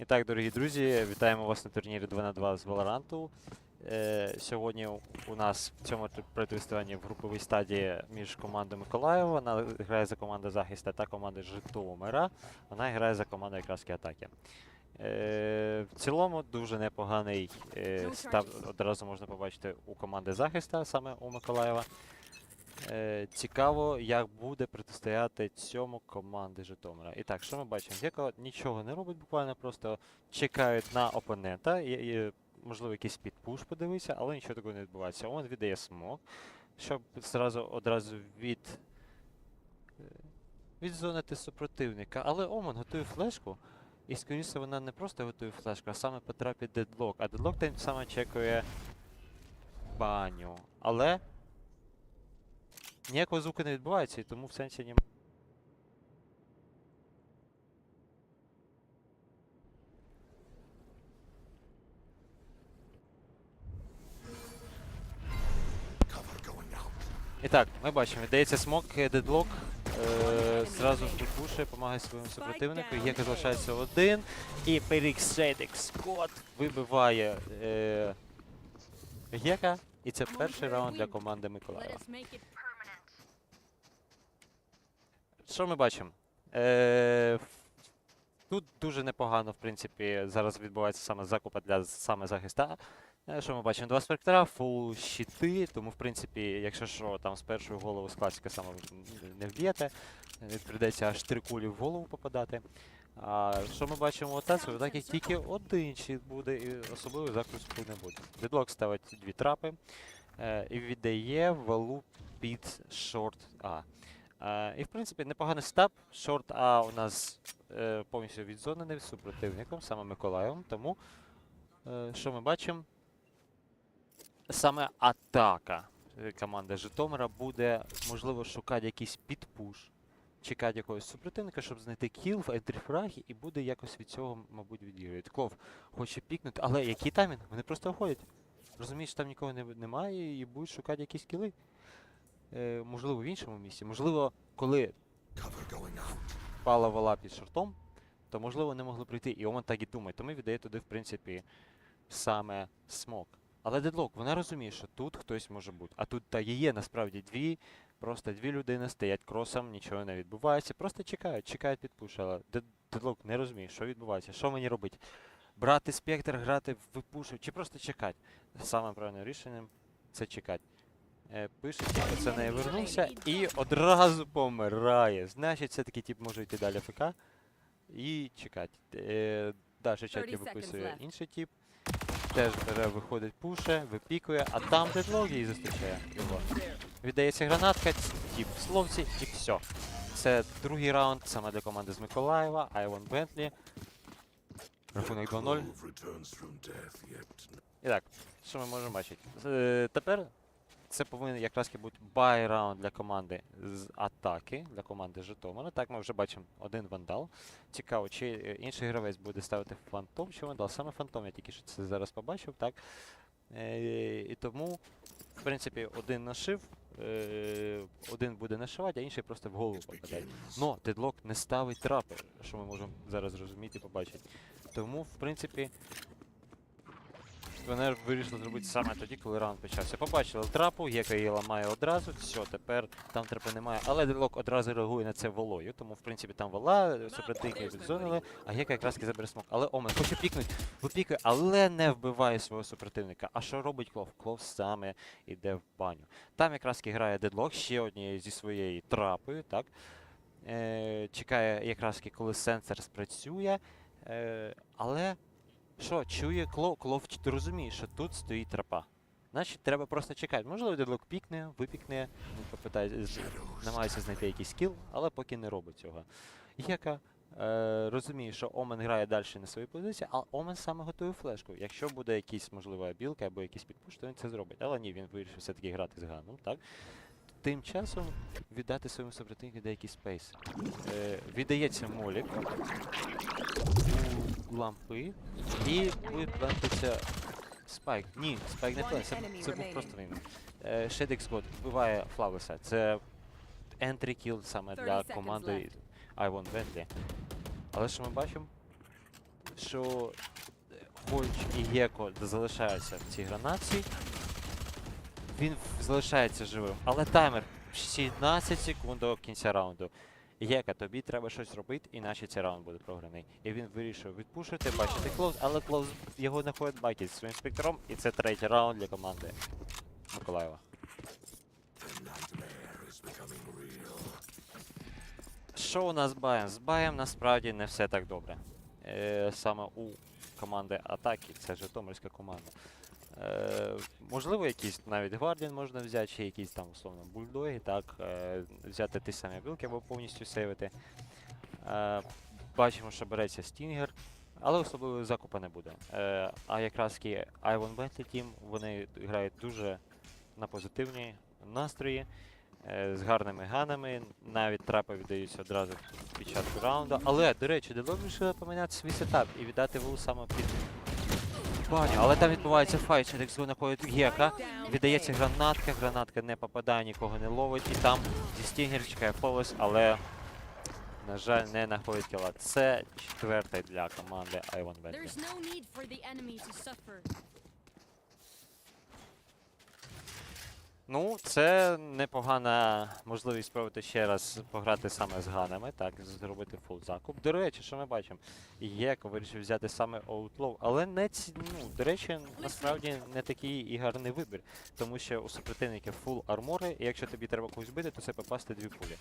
І так, дорогі друзі, вітаємо вас на турнірі 2 на 2 з Valorant. Е, сьогодні у нас в цьому протистоянні в груповій стадії між командою Миколаєва. Вона грає за команду захисту та команду Житомира. Вона грає за команду якраз атаки. Е, в цілому дуже непоганий е, став одразу можна побачити у команди захиста, саме у Миколаєва. Е, цікаво, як буде протистояти цьому команди Житомира. І так, що ми бачимо? Геко нічого не робить, буквально просто чекають на опонента. І, і, можливо, якийсь підпуш подивився, але нічого такого не відбувається. Он віддає смок, щоб зразу одразу від. е, Відзонити супротивника. Але Оман готує флешку. І скоріше вона не просто готує флешку, а саме потрапить дедлок. А дедлок тим саме чекає баню. Але ніякого звуку не відбувається, і тому в сенсі ні. І так, ми бачимо, віддається смок, е, дедлок. Е, зразу підпушує, допомагає своєму супротивнику. Єка залишається один. І Періксейдик Скот вибиває е, Гека. І це перший раунд для команди Миколаєва. Що ми бачимо? Е, тут дуже непогано, в принципі, зараз відбувається саме закупа для саме захиста. Е, Що ми бачимо? Два спектра, фул щити, тому, в принципі, якщо що, там з першої голови з класика саме не вб'єте, е, прийдеться аж три кулі в голову попадати. А що ми бачимо у Тацу, так як тільки один щит буде, і особливо захисту не буде. Дедлок ставить дві трапи е, і віддає валу під шорт А. І в принципі непоганий стаб. Шорт А у нас е, повністю відзонений супротивником, саме Миколаєвом. Тому е, що ми бачимо? Саме атака команди Житомира буде, можливо, шукати якийсь підпуш, чекати якогось супротивника, щоб знайти кіл в ентріфрагі, і буде якось від цього, мабуть, відігрувати. Клов хоче пікнути, але який таймінг? Вони просто виходять. Розумієш, там нікого не, немає і будуть шукати якісь кіли. Е, можливо, в іншому місці. Можливо, коли пала вала під шортом, то можливо не могли прийти. І Оман так і думає. Тому віддає туди, в принципі, саме смок. Але дедлок, вона розуміє, що тут хтось може бути. А тут та є насправді дві, просто дві людини стоять кросом, нічого не відбувається. Просто чекають, чекають підпуш. Але дедлок не розуміє, що відбувається, що мені робити. Брати спектр, грати в випушу, чи просто чекати. Саме правильним рішенням це чекати. Е, пише, що це не вернувся і одразу помирає. Значить, все-таки тип може йти далі ФК і чекати. Е, далі чаті виписує інший тип. Теж бере, виходить, пуше, випікує, а там дедлог і зустрічає його. Віддається гранатка, тип в словці і все. Це другий раунд саме для команди з Миколаєва, Айвон Бентлі. Рахунок 2-0. І так, що ми можемо бачити? Е, тепер це повинен якраз бути бай раунд для команди з атаки, для команди Житомира. Так, ми вже бачимо один вандал. Цікаво, чи е, інший гравець буде ставити фантом чи вандал. Саме фантом я тільки що це зараз побачив, так? Е, і тому, в принципі, один нашив, е, один буде нашивати, а інший просто в голову попадає. Но дедлок не ставить трапи, що ми можемо зараз зрозуміти і побачити. Тому, в принципі, вони вирішили зробити саме тоді, коли раунд почався. Побачили трапу, Гека її ламає одразу, все, тепер там трапи немає. Але дедлок одразу реагує на це волою, тому в принципі там вола, супротивники відзонили, а Гека якраз забере смок. Але Омен хоче пікнути, випікує, але не вбиває свого супротивника. А що робить Клов? Клов саме йде в баню. Там якраз грає дедлок ще однією зі своєю трапою, так? Е, чекає якраз коли сенсор спрацює. Е, але що, чує Клов, Клов ти розумієш, що тут стоїть трапа. Значить, треба просто чекати. Можливо, дедлок пікне, випікне, попитає, намагається знайти якийсь скіл, але поки не робить цього. Яка е, розуміє, що Омен грає далі на своїй позиції, а Омен саме готує флешку. Якщо буде якийсь, можливо, білка або якийсь підпуш, то він це зробить. Але ні, він вирішив все-таки грати з Ганом, так? Тим часом віддати своєму супротивнику деякий спейс. Е, віддається молік лампи і буде плантитися спайк. Ні, спайк не плен, це, був просто він. Шедекс Год вбиває Флавеса. Це ентрі кіл саме для команди Айвон Бентлі. Але що ми бачимо? що хоч і Єко залишається в цій гранатці, він залишається живим. Але таймер 17 секунд до кінця раунду. Єка, тобі треба щось робити, іначе цей раунд буде програний. І він вирішив відпушити, бачити клоуз, але клоуз його знаходить байтить своїм спектром, і це третій раунд для команди Миколаєва. Що у нас з Баєм? З Баєм насправді не все так добре. Е, саме у команди атаки, це Житомирська команда. Е, можливо, якийсь навіть Гвардіан можна взяти, чи якісь там условно бульдоги, так, е, взяти ті самі білки або повністю сейвити. Е, бачимо, що береться Стінгер, але особливо закупа не буде. Е, а якраз Ivan Bentley Team, вони грають дуже на позитивні настрої, е, з гарними ганами, навіть трапи віддаються одразу під час раунду. Але, до речі, Дело вирішили поміняти свій сетап і віддати вул саме під баню. Але там відбувається файт, що Дексго знаходить Гека. Віддається гранатка, гранатка не попадає, нікого не ловить. І там зі Стінгер чекає Фолес, але, на жаль, не знаходить кіла. Це четвертий для команди Айвон Bentley. Ну, це непогана можливість спробувати ще раз пограти саме з ганами, так, зробити фул закуп. До речі, що ми бачимо? Єко вирішив взяти саме Outlaw, але не ці, ну, до речі, насправді не такий і гарний вибір, тому що у супротивників фул армори, і якщо тобі треба когось бити, то це попасти дві пулі.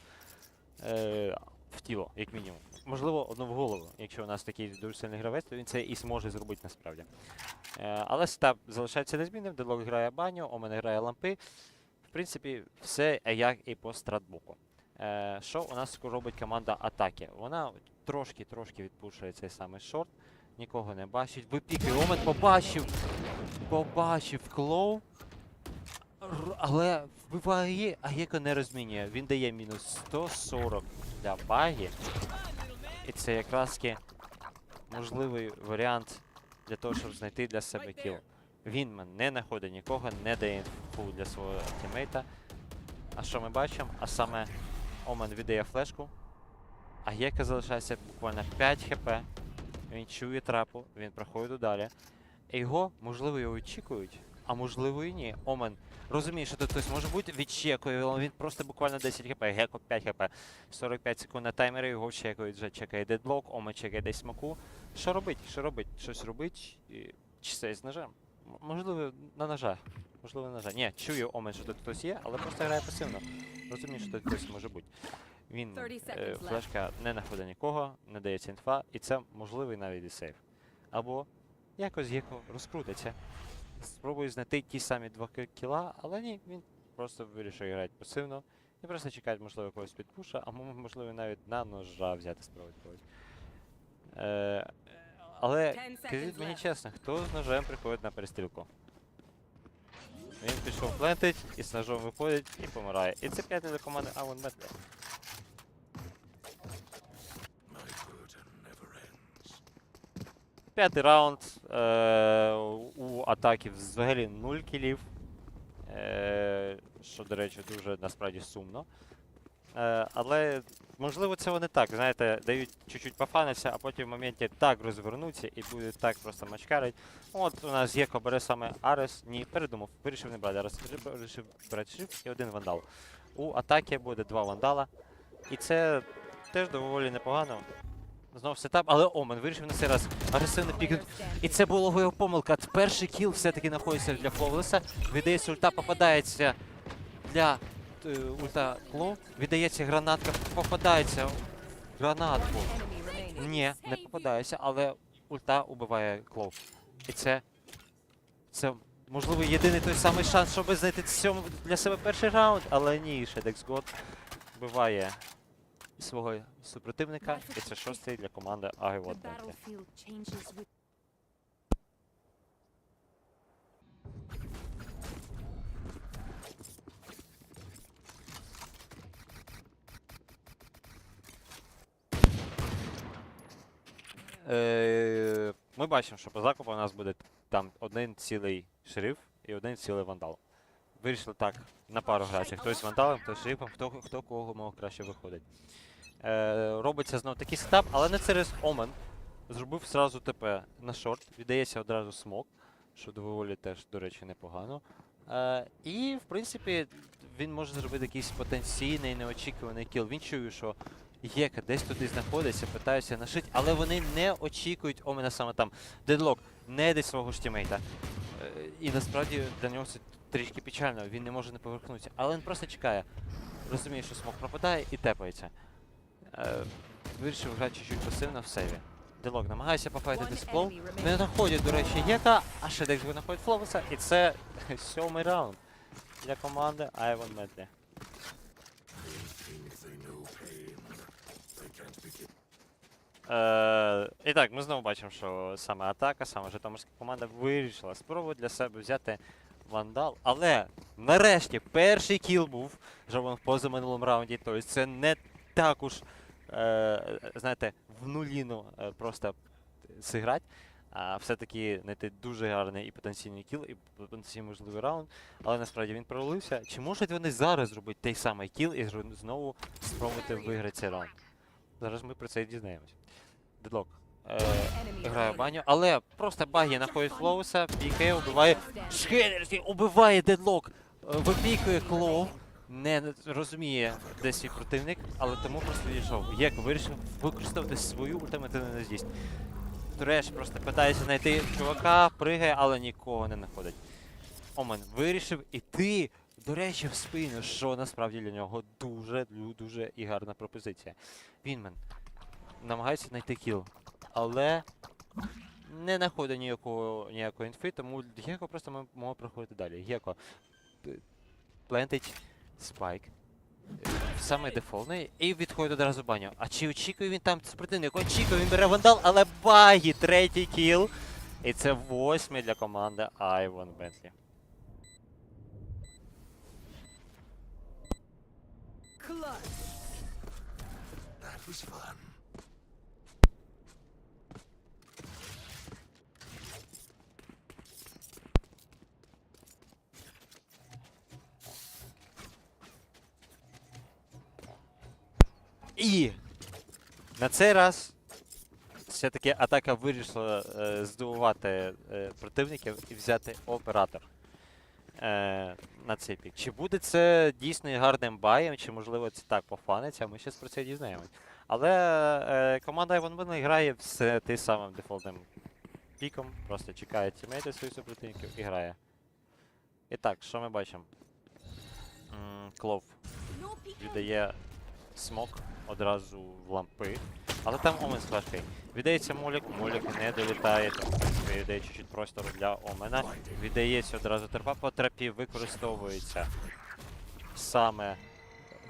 Е, в тіло, як мінімум. Можливо, одну в голову. Якщо у нас такий дуже сильний гравець, то він це і зможе зробити насправді. Е, але стаб залишається незмінним, Делок грає баню, Омен грає лампи. В принципі, все як і по стратбуку. Е, що у нас робить команда атаки? Вона трошки-трошки відпушує цей самий шорт, нікого не бачить. Випікує Омен побачив, побачив клоу. Але вбиває, а Геко не розмінює. Він дає мінус 140 для баги. І це якраз можливий варіант для того, щоб знайти для себе кіл. Вінман не знаходить нікого, не дає інфу для свого тімейта. А що ми бачимо? А саме Омен віддає флешку, а Гека залишається буквально 5 хп. Він чує трапу, він проходить далі. Його, можливо, його очікують, а можливо і ні. Омен розуміє, що тут хтось може бути, відчекує, але він просто буквально 10 хп, Геко 5 хп. 45 секунд на таймері, його чекають, вже чекає дедлок, Омен чекає десь смаку. Що робить? Що робить? Щось робить? І... Чи це з ножем? Можливо, на ножах. Можливо, на ножах. Ні, чує Омен, що тут хтось є, але просто грає пасивно. Розуміє, що тут хтось може бути. Він е, флешка не знаходить нікого, не дається інфа, і це можливий навіть і сейф. Або якось Геко розкрутиться. Спробує знайти ті самі два кіла, але ні, він просто вирішив грати пасивно. І просто чекає, можливо, якогось підпуша, а можливо навіть на ножа взяти спробувати когось. Е, але 10 скажіть мені чесно, хто з ножем приходить на перестрілку? Він пішов плентить і з ножом виходить і помирає. І це п'ятий для команди Авон Метлі. П'ятий раунд. Е, у атаки взагалі 0 кілів. Е, що, до речі, дуже насправді сумно. Е, але можливо це вони так, знаєте, дають чуть-чуть пофанитися, а потім в моменті так розвернуться і будуть так просто мачкарить. От у нас Єко бере саме Арес. Ні, передумав, вирішив не брати Арес, вирішив брати шиф і один вандал. У атаки буде два вандала. І це теж доволі непогано. Знов сетап, але Омен вирішив на цей раз агресивно пікнути. І це була його помилка. Перший кіл все-таки знаходиться для Фловлеса. Віддається ульта, попадається для ульта Клоу. Віддається гранатка, попадається гранатку. Ні, не попадається, але ульта убиває Клоу. І це. Це можливо єдиний той самий шанс, щоб знайти цьому для себе перший раунд, але ні, Шедекс Год вбиває свого супротивника, і це шостий для команди The Е, ми бачимо, що по закупу у нас буде там один цілий шериф і один цілий вандал. Вирішили так на пару грати. Хтось вандалом, хтось шерифом, хто, хто кого мого краще виходить. Е, робиться знов такий сетап, але не через Омен. зробив сразу ТП на шорт, віддається одразу смок, що доволі теж, до речі, непогано. Е, і, в принципі, він може зробити якийсь потенційний неочікуваний кіл. Він чує, що Єка десь туди знаходиться, питаються нашити, але вони не очікують Омена саме там. Дедлок не йде свого ж тімейта. Е, і насправді для нього це трішки печально, він не може не поверхнутися. Але він просто чекає. Розуміє, що смок пропадає і тепається. Е, вирішив грати чуть-чуть пасивно в сейві. Делок намагається пофайтити сплоу. Не знаходять, до речі, Єка, а ще десь знаходить Фловеса, і це сьомий раунд для команди Айвон Медлі. Е, і так, ми знову бачимо, що саме атака, саме Житомирська команда вирішила спробувати для себе взяти вандал. Але нарешті перший кіл був вже в позаминулому раунді. Тобто це не так уж, е, знаєте, в нуліну е, просто зіграти. А все-таки знайти дуже гарний і потенційний кіл, і потенційний можливий раунд. Але насправді він провалився. Чи можуть вони зараз зробити той самий кіл і знову спробувати виграти цей раунд? Зараз ми про це і дізнаємось. Дедлок. Е, грає баню, але просто багі знаходить Флоуса, пікає, убиває. Шхенерський убиває дедлок, е, випікує клоу. Не розуміє, де свій противник, але тому просто відійшов. Як вирішив використовувати свою ультимативну нездійсть. Треш просто питається знайти чувака, пригає, але нікого не знаходить. Омен вирішив іти, до речі, в спину, що насправді для нього дуже-дуже і гарна пропозиція. Вінмен намагається знайти кіл, але не знаходить ніякого, ніякої інфи, тому Геко просто може проходити далі. Геко плентить спайк. е, Саме дефолтний і відходить одразу баню. А чи очікує він там супротивник? Очікує, він бере вандал, але багі, третій кіл. І це восьмий для команди Айвон Бентлі. І на цей раз все-таки атака вирішила е, здивувати е, противників і взяти оператор е, на цей пік. Чи буде це дійсно гарним баєм, чи можливо це так пофаниться, ми зараз про це дізнаємось. Але е, команда Ivan Bunny грає з тим самим дефолтним піком, просто чекає тімейти своїх супротивників і грає. І так, що ми бачимо? Клов віддає смок одразу в лампи. Але там Омен флешкою. Віддається Молік, Молік не долітає, тому віддає чуть-чуть простору для Омена. Віддається одразу терпа по трапі, використовується саме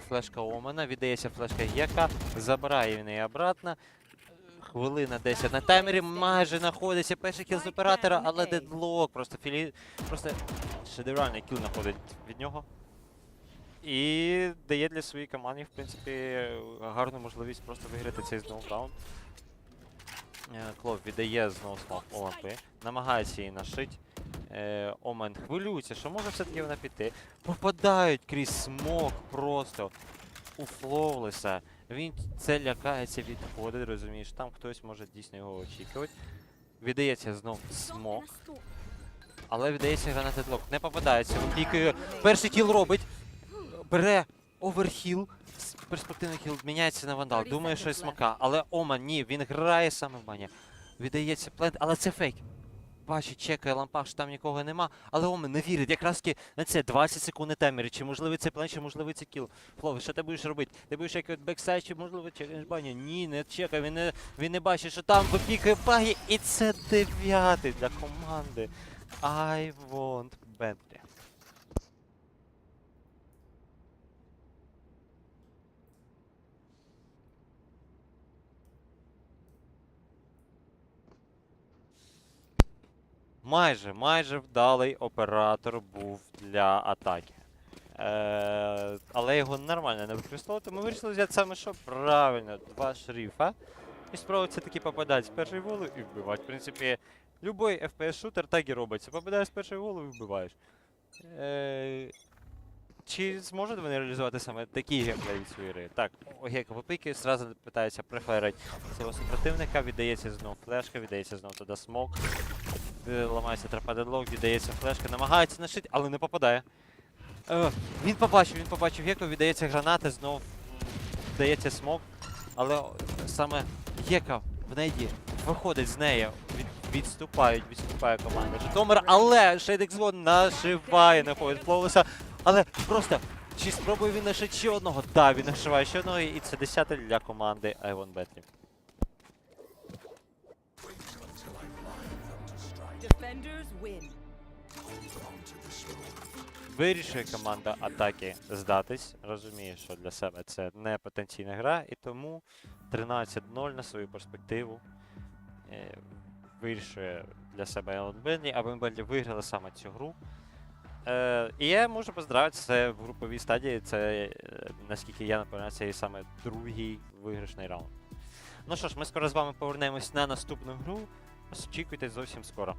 флешка Омена, віддається флешка Єка, забирає він її обратно. Хвилина 10 на таймері майже знаходиться перший кіл з оператора, але дедлок, просто філі... просто шедевральний кіл знаходить від нього. І дає для своєї команди, в принципі, гарну можливість просто виграти цей знову раунд. Е, Клов віддає знову у лампи, намагається її нашити. Е, Омен хвилюється, що може все-таки вона піти. Попадають крізь смок просто у Флоулеса. Він це лякається відходить, розумієш, там хтось може дійсно його очікувати. Віддається знов смок. Але віддається гранат дедлок. Не попадається. Випікує. Перший кіл робить. Бере оверхіл. с- Перспективний хіл міняється на вандал. Думає, що смака. Але Ома ні, він грає саме в бані. Віддається плент, але це фейк. Бачить, чекає лампа, що там нікого нема. Але Омен не вірить. Якраз таки на це 20 секунд таймері. Чи можливий це плент, чи можливий це кіл. Флови, що ти будеш робити? Ти будеш чекати бексайд, чи можливо чекаєш баню? Ні, не чекай, він не, він не бачить, що там випікає баги. І це дев'ятий для команди. I want Bentley. Майже, майже вдалий оператор був для атаки. Е, але його нормально не використовувати. Ми вирішили взяти саме що правильно, два шрифа. І спробувати все-таки попадати з першої голови і вбивати. В принципі, любой FPS-шутер так і робиться. Попадаєш з першої голови і вбиваєш. Е, чи зможуть вони реалізувати саме такі геймплей від своєї гри? Так, Огека попики, зразу питається преферить цього супротивника, віддається знов флешка, віддається знов туди смок. Е, Ламається трападедлок, віддається флешка, намагається нашити, але не попадає. Е, він побачив, він побачив Геку, віддається гранати, знов м, вдається смок. Але саме Гека в неді виходить з неї, від, відступають, відступає команда Житомир, але Шейдекс Вон нашиває, знаходить Флоуса. Але просто чи спробує він нашити ще одного? Так, він нашиває ще одного, і це десяте для команди Айвон Бетлі. Вирішує команда атаки здатись. Розуміє, що для себе це не потенційна гра, і тому 13-0 на свою перспективу е, вирішує для себе Елон Бенлі, аби Бенлі виграли саме цю гру. Е, і я можу поздравити, це в груповій стадії, це, е, наскільки я напевно, це саме другий виграшний раунд. Ну що ж, ми скоро з вами повернемось на наступну гру. Очікуйте зовсім скоро.